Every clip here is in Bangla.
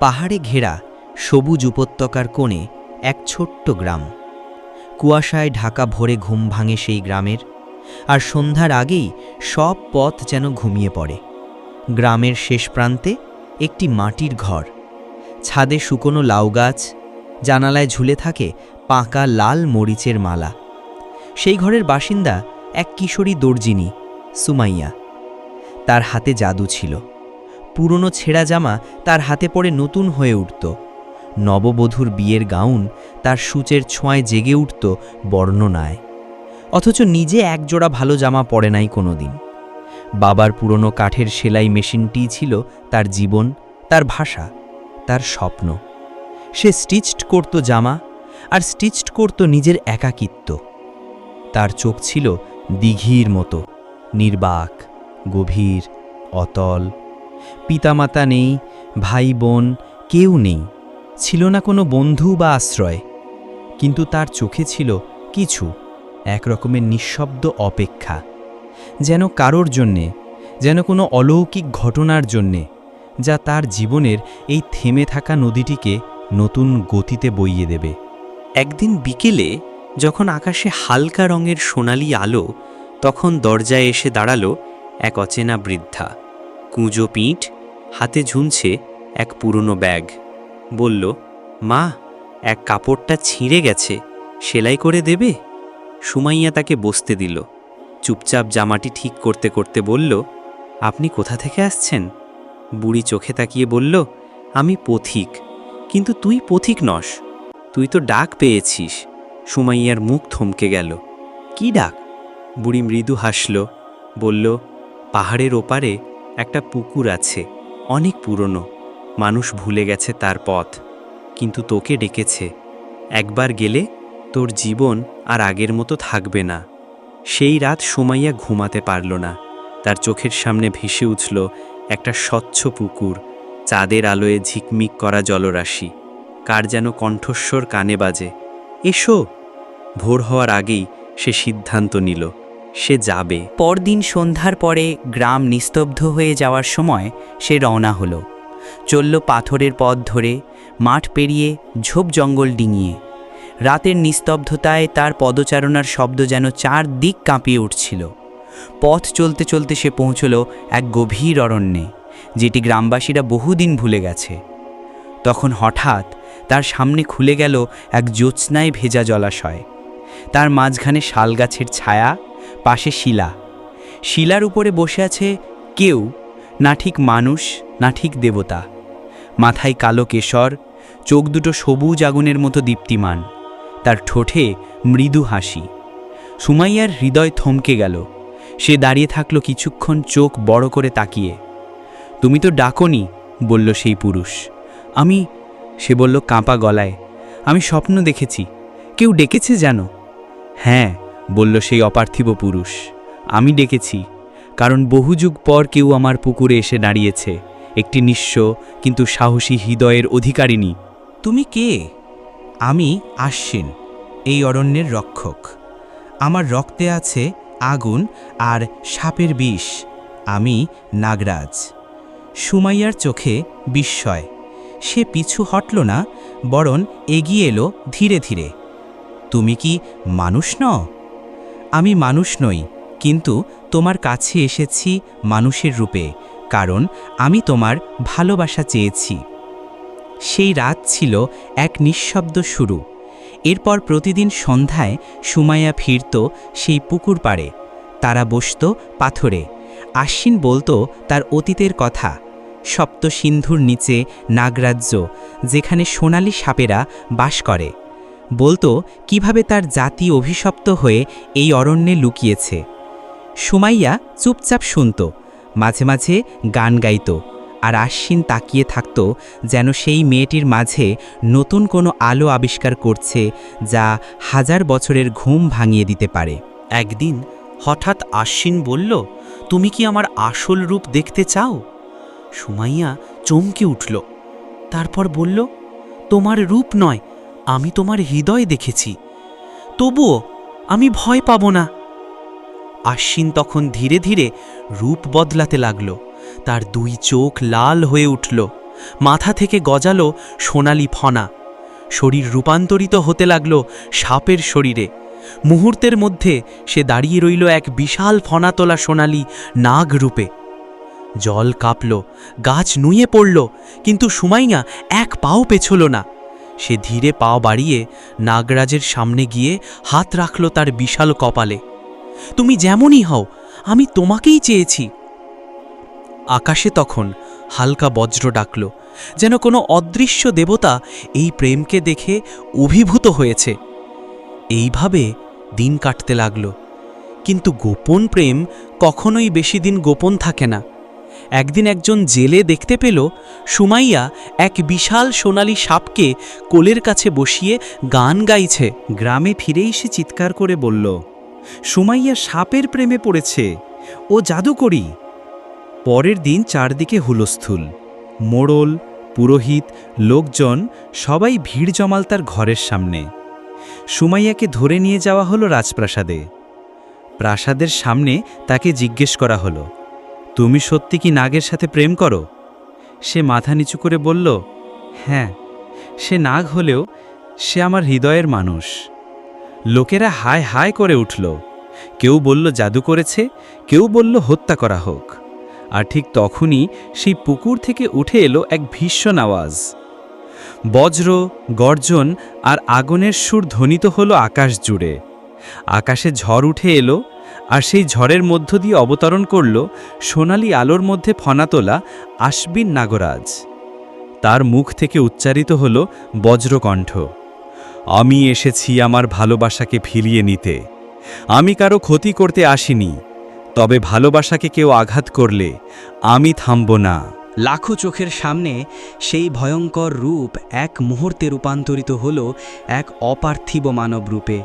পাহাড়ে ঘেরা সবুজ উপত্যকার কোণে এক ছোট্ট গ্রাম। কুয়াশায় ঢাকা ভরে ঘুম ভাঙে সেই গ্রামের, আর সন্ধ্যার আগেই সব পথ যেন ঘুমিয়ে পড়ে। গ্রামের শেষ প্রান্তে একটি মাটির ঘর। ছাদে শুকনো লাউ গাছ, জানালায় ঝুলে থাকে পাকা লাল মরিচের মালা। সেই ঘরের বাসিন্দা এক কিশোরী দর্জিনী, সুমাইয়া। তার হাতে জাদু ছিল। পুরনো ছেঁড়া জামা তার হাতে পড়ে নতুন হয়ে উঠত। নববধূর বিয়ের গাউন তার সূচের ছোঁয়ায় জেগে উঠত বর্ণনায়। অথচ নিজে একজোড়া ভালো জামা পরে নাই কোনোদিন। বাবার পুরনো কাঠের সেলাই মেশিনটিই ছিল তার জীবন, তার ভাষা, তার স্বপ্ন। সে স্টিচড করত জামা আর স্টিচড করত নিজের একাকিত্ব। তার চোখ ছিল দিঘির মতো, নির্বাক, গভীর, অতল। পিতামাতা নেই ভাই বোন কেউ নেই। ছিল না কোনো বন্ধু বা আশ্রয়। কিন্তু তার চোখে ছিল কিছু, এক রকমের নিঃশব্দ অপেক্ষা। যেন কারোর জন্যে, যেন কোনো অলৌকিক ঘটনার জন্যে, যা তার জীবনের এই থেমে থাকা নদীটিকে নতুন গতিতে বইয়ে দেবে। একদিন বিকেলে, যখন আকাশে হালকা রঙের সোনালি আলো, তখন দরজায় এসে দাঁড়াল এক অচেনা বৃদ্ধা। কুঁজো পিঠ, হাতে ঝুনছে এক পুরনো ব্যাগ। বলল, মা, এক কাপড়টা ছিঁড়ে গেছে, সেলাই করে দেবে? সুমাইয়া তাকে বসতে দিল। চুপচাপ জামাটি ঠিক করতে করতে বলল, আপনি কোথা থেকে আসছেন? বুড়ি চোখে তাকিয়ে বলল, আমি পথিক, কিন্তু তুই পথিক নস, তুই তো ডাক পেয়েছিস। সুমাইয়ার মুখ থমকে গেল, কি ডাক? বুড়ি মৃদু হাসল, বলল, পাহাড়ের ওপারে একটা পুকুর আছে, অনেক পুরনো। মানুষ ভুলে গেছে তার পথ, কিন্তু তোকে ডেকেছে। একবার গেলে তোর জীবন আর আগের মতো থাকবে না। সেই রাত সুমাইয়া ঘুমাতে পারল না। তার চোখের সামনে ভেসে উঠল একটা স্বচ্ছ পুকুর, চাঁদের আলোয় ঝিকমিক করা জলরাশি। কার যেন কণ্ঠস্বর কানে বাজে, এসো! ভোর হওয়ার আগেই সে সিদ্ধান্ত নিল। সে যাবে। পরদিন সন্ধ্যার পরে গ্রাম নিস্তব্ধ হয়ে যাওয়ার সময় সে রওনা হলো। চলল পাথরের পথ ধরে, মাঠ পেরিয়ে ঝোপ জঙ্গল ডিঙিয়ে। রাতের নিস্তব্ধতায় তার পদচারণার শব্দ যেন চার দিক কাঁপিয়ে উঠছিল। পথ চলতে চলতে সে পৌঁছল এক গভীর অরণ্যে, যেটি গ্রামবাসীরা বহুদিন ভুলে গেছে। তখন হঠাৎ তার সামনে খুলে গেল এক জ্যোৎস্নায় ভেজা জলাশয়। তার মাঝখানে শালগাছের ছায়া পাশে শিলা। শিলার উপরে বসে আছে কেউ, না ঠিক মানুষ, না ঠিক দেবতা। মাথায় কালো কেশর, চোখ দুটো সবুজ আগুনের মতো দীপ্তিমান। তার ঠোঁটে মৃদু হাসি। সুমাইয়ার হৃদয় থমকে গেল। সে দাঁড়িয়ে থাকল কিছুক্ষণ চোখ বড় করে তাকিয়ে। তুমি তো ডাকনি, বলল সেই পুরুষ। আমি, সে বলল কাঁপা গলায়, আমি স্বপ্ন দেখেছি। কেউ ডেকেছে জানো হ্যাঁ বলল, সেই অপার্থিব পুরুষ। আমি ডেকেছি, কারণ বহু যুগ পর কেউ আমার পুকুরে এসে দাঁড়িয়েছে, একটি নিঃস্ব কিন্তু সাহসী হৃদয়ের অধিকারিণী। তুমি কে? আমি আশ্বিন, এই অরণ্যের রক্ষক। আমার রক্তে আছে আগুন আর সাপের বিষ। আমি নাগরাজ। সুমাইয়ার চোখে বিস্ময়। সে পিছু হটল না, বরং এগিয়ে এলো ধীরে ধীরে। তুমি কি মানুষ নও? আমি মানুষ নই, কিন্তু তোমার কাছে এসেছি মানুষের রূপে, কারণ আমি তোমার ভালোবাসা চেয়েছি। সেই রাত ছিল এক নিঃশব্দ শুরু। এরপর প্রতিদিন সন্ধ্যায় সুমাইয়া ফিরত সেই পুকুর পাড়ে। তারা বসত পাথরে। আশ্বিন বলতো তার অতীতের কথা। সপ্ত সিন্ধুর নিচে নাগরাজ্য, যেখানে সোনালি সাপেরা বাস করে। বলতো, কীভাবে তার জাতি অভিশপ্ত হয়ে এই অরণ্যে লুকিয়েছে? সুমাইয়া চুপচাপ শুনত, মাঝে মাঝে গান গাইত, আর আশ্বিন তাকিয়ে থাকত যেন সেই মেয়েটির মাঝে নতুন কোনো আলো আবিষ্কার করছে যা হাজার বছরের ঘুম ভাঙিয়ে দিতে পারে। একদিন হঠাৎ আশ্বিন বলল, তুমি কি আমার আসল রূপ দেখতে চাও? সুমাইয়া চমকে উঠল, তারপর বলল, তোমার রূপ নয় আমি তোমার হৃদয় দেখেছি। তবুও আমি ভয় পাব না। আশ্বিন তখন ধীরে ধীরে রূপ বদলাতে লাগল। তার দুই চোখ লাল হয়ে উঠল। মাথা থেকে গজালো সোনালি ফনা। শরীর রূপান্তরিত হতে লাগল সাপের শরীরে। মুহূর্তের মধ্যে সে দাঁড়িয়ে রইল এক বিশাল ফনা তোলা সোনালি নাগ রূপে জল কাঁপল, গাছ নুয়ে পড়ল, কিন্তু সুমাইয়া এক পাও পেছল না। সে ধীরে পাও বাড়িয়ে নাগরাজের সামনে গিয়ে হাত রাখল তার বিশাল কপালে। তুমি যেমনই হও, আমি তোমাকেই চেয়েছি। আকাশে তখন হালকা বজ্র ডাকল, যেন কোনো অদৃশ্য দেবতা এই প্রেমকে দেখে অভিভূত হয়েছে। এইভাবে দিন কাটতে লাগল, কিন্তু গোপন প্রেম কখনোই বেশি দিন গোপন থাকে না। একদিন একজন জেলে দেখতে পেল সুমাইয়া এক বিশাল সোনালি সাপকে কোলের কাছে বসিয়ে গান গাইছে। গ্রামে ফিরেই সে চিৎকার করে বলল, সুমাইয়া, সাপের প্রেমে পড়েছে। ও জাদুকরি। পরের দিন চারদিকে হুলস্থুল। মোড়ল, পুরোহিত, লোকজন সবাই ভিড় জমাল তার ঘরের সামনে। সুমাইয়াকে ধরে নিয়ে যাওয়া হলো রাজপ্রাসাদে। প্রাসাদের সামনে তাকে জিজ্ঞেস করা হলো তুমি সত্যি কি নাগের সাথে প্রেম করো? সে মাথা নিচু করে বলল হ্যাঁ সে নাগ হলেও সে আমার হৃদয়ের মানুষ। লোকেরা হায় হায় করে উঠল। কেউ বলল, জাদু করেছে। কেউ বলল, হত্যা করা হোক। আর ঠিক তখনই সেই পুকুর থেকে উঠে এলো এক ভীষণ আওয়াজ। বজ্র, গর্জন আর আগুনের সুর ধ্বনিত হলো আকাশ জুড়ে। আকাশে ঝড় উঠে এলো আর সেই ঝড়ের মধ্য দিয়ে অবতরণ করল সোনালি আলোর মধ্যে ফনা তোলা আশবিন নাগরাজ। তার মুখ থেকে উচ্চারিত হল বজ্রকণ্ঠ, আমি এসেছি আমার ভালোবাসাকে ফিরিয়ে নিতে। আমি কারও ক্ষতি করতে আসিনি, তবে ভালোবাসাকে কেউ আঘাত করলে আমি থামব না। লাখো চোখের সামনে সেই ভয়ঙ্কর রূপ এক মুহূর্তে রূপান্তরিত হল এক অপার্থিব মানব রূপে।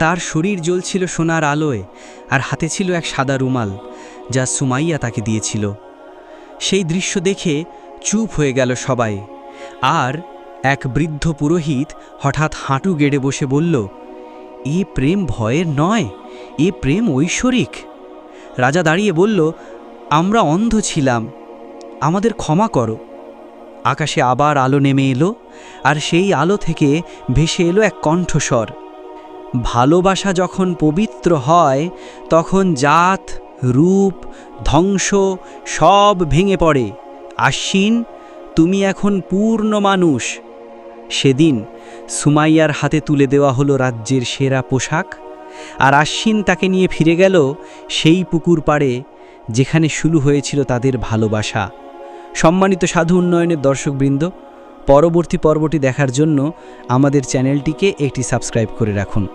তার শরীর জ্বলছিল সোনার আলোয় আর হাতে ছিল এক সাদা রুমাল, যা সুমাইয়া তাকে দিয়েছিল। সেই দৃশ্য দেখে চুপ হয়ে গেল সবাই। আর এক বৃদ্ধ পুরোহিত হঠাৎ হাঁটু গেড়ে বসে বলল, এ প্রেম ভয়ের নয়, এ প্রেম ঐশ্বরিক। রাজা দাঁড়িয়ে বলল, আমরা অন্ধ ছিলাম, আমাদের ক্ষমা করো। আকাশে আবার আলো নেমে এলো, আর সেই আলো থেকে ভেসে এলো এক কণ্ঠস্বর। ভালোবাসা যখন পবিত্র হয়, তখন জাত, রূপ, ধ্বংস সব ভেঙে পড়ে। আশ্বিন, তুমি এখন পূর্ণ মানুষ। সেদিন সুমাইয়ার হাতে তুলে দেওয়া হলো রাজ্যের সেরা পোশাক, আর আশ্বিন তাকে নিয়ে ফিরে গেল সেই পুকুর পাড়ে, যেখানে শুরু হয়েছিল তাদের ভালোবাসা। সম্মানিত সাধু উন্নয়নের দর্শকবৃন্দ, পরবর্তী পর্বটি দেখার জন্য আমাদের চ্যানেলটিকে একটি সাবস্ক্রাইব করে রাখুন।